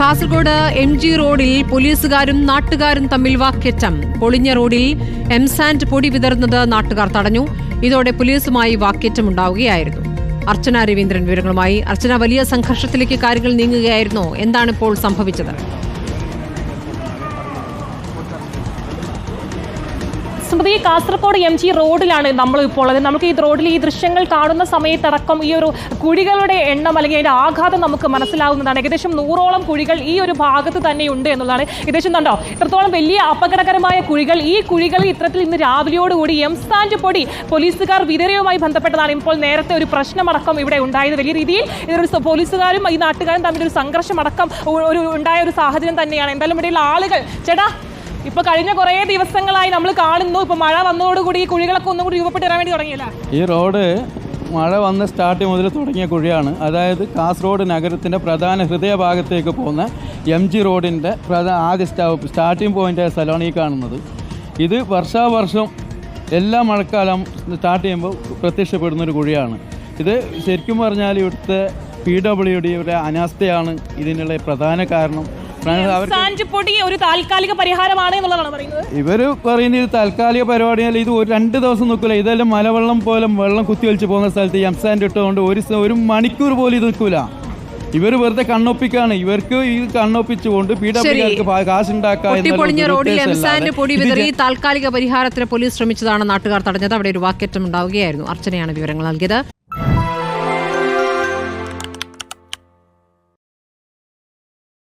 Kasaragod M G റോഡിൽ പോലീസുകാരും നാട്ടുകാരും തമ്മിൽ വാക്കേറ്റം. പൊളിഞ്ഞ റോഡിൽ എംസാൻഡ് പൊടി വിതറുന്നത് നാട്ടുകാർ തടഞ്ഞു. ഇതോടെ പോലീസുമായി വാക്കേറ്റം ഉണ്ടാവുകയായിരുന്നു അർച്ചന രവീന്ദ്രൻ വിവരങ്ങളുമായി. അർച്ചന വലിയ സംഘർഷത്തിലേക്ക് കാര്യങ്ങൾ നീങ്ങുകയായിരുന്നു. എന്താണ് ഇപ്പോൾ സംഭവിച്ചത്? സ്മൃതി കാസർഗോഡ് എം ജി റോഡിലാണ് നമ്മൾ ഇപ്പോൾ ഉള്ളത്. നമുക്ക് ഈ റോഡിൽ ഈ ദൃശ്യങ്ങൾ കാണുന്ന സമയത്തടക്കം ഈ ഒരു കുഴികളുടെ എണ്ണം അല്ലെങ്കിൽ അതിന്റെ ആഘാതം നമുക്ക് മനസ്സിലാവുന്നതാണ്. ഏകദേശം നൂറോളം കുഴികൾ ഈ ഒരു ഭാഗത്ത് തന്നെ ഉണ്ട് എന്നുള്ളതാണ് ഏകദേശം കണ്ടോ? ഇത്രത്തോളം വലിയ അപകടകരമായ കുഴികൾ ഈ കുഴികൾ ഇത്തരത്തിൽ ഇന്ന് രാവിലെയോടുകൂടി എം സാൻഡ് പൊടി പോലീസുകാർ വിതരയുമായി ബന്ധപ്പെട്ടതാണ് ഇപ്പോൾ നേരത്തെ ഒരു പ്രശ്നമടക്കം ഇവിടെ ഉണ്ടായത്. വലിയ രീതിയിൽ ഇതൊരു പോലീസുകാരും ഈ നാട്ടുകാരും തമ്മിൽ ഒരു സംഘർഷമടക്കം ഒരു ഉണ്ടായ ഒരു സാഹചര്യം തന്നെയാണ്. എന്തായാലും ഇവിടെയുള്ള ആളുകൾ ചേട്ടാ ഇപ്പൊ കഴിഞ്ഞ കുറേ ദിവസങ്ങളായി നമ്മൾ കാണുന്നു. ഇപ്പൊ മഴ വന്നതോടുകൂടി കുഴികളൊക്കെ ഒന്നും കൂടി രൂപപ്പെട്ട് വരാൻ വേണ്ടി തുടങ്ങിയില്ല? ഈ റോഡ് മഴ വന്ന സ്റ്റാർട്ട് മുതൽ തുടങ്ങിയ കുഴിയാണ്. അതായത് കാസർഗോഡ് നഗരത്തിന്റെ പ്രധാന ഹൃദയഭാഗത്തേക്ക് പോകുന്ന എം ജി റോഡിന്റെ പ്രധാന ആദ്യ സ്റ്റാ സ്റ്റാർട്ടിംഗ് പോയിന്റായ സ്ഥലമാണ് ഈ കാണുന്നത്. ഇത് വർഷാവർഷം എല്ലാ മഴക്കാലം സ്റ്റാർട്ട് ചെയ്യുമ്പോൾ പ്രത്യക്ഷപ്പെടുന്ന ഒരു കുഴിയാണ്. ഇത് ശരിക്കും പറഞ്ഞാൽ ഇവിടുത്തെ പി ഡബ്ല്യു ഡിയുടെ അനാസ്ഥയാണ് ഇതിനുള്ള പ്രധാന കാരണം. സാൻഡ് പൊടി ഒരു താൽക്കാലിക പരിഹാരമാണ് എന്നുള്ളതാണ് പറയുന്നത്. ഇവർ പറയുന്ന ഇത് താൽക്കാലിക പരിപാടിയല്ല ഇത് ഒരു രണ്ട് ദിവസം നിൽക്കില്ല ഇതെല്ലാം മലവെള്ളം പോലെ വെള്ളം കുത്തി വലിച്ചു പോകുന്ന സ്ഥലത്ത് എംസാൻഡ് ഇട്ടുകൊണ്ട് ഒരു ഒരു മണിക്കൂർ പോലും ഇത് നിൽക്കൂല. ഇവർ വെറുതെ കണ്ണൊപ്പിക്കാണ്. ഇവർക്ക് ഈ കണ്ണൊപ്പിച്ചുകൊണ്ട് പി. ഡബ്ല്യു കാശുണ്ടാക്കുക റോഡിൽ എംസാൻഡ് പൊടി വിതറി താൽക്കാലിക പരിഹാരത്തിന് പോലീസ് ശ്രമിച്ചതാണ് നാട്ടുകാർ തടഞ്ഞത്. അവിടെ ഒരു വാക്കേറ്റം ഉണ്ടാവുകയായിരുന്നു. അർച്ചനയാണ് വിവരങ്ങൾ നൽകിയത്.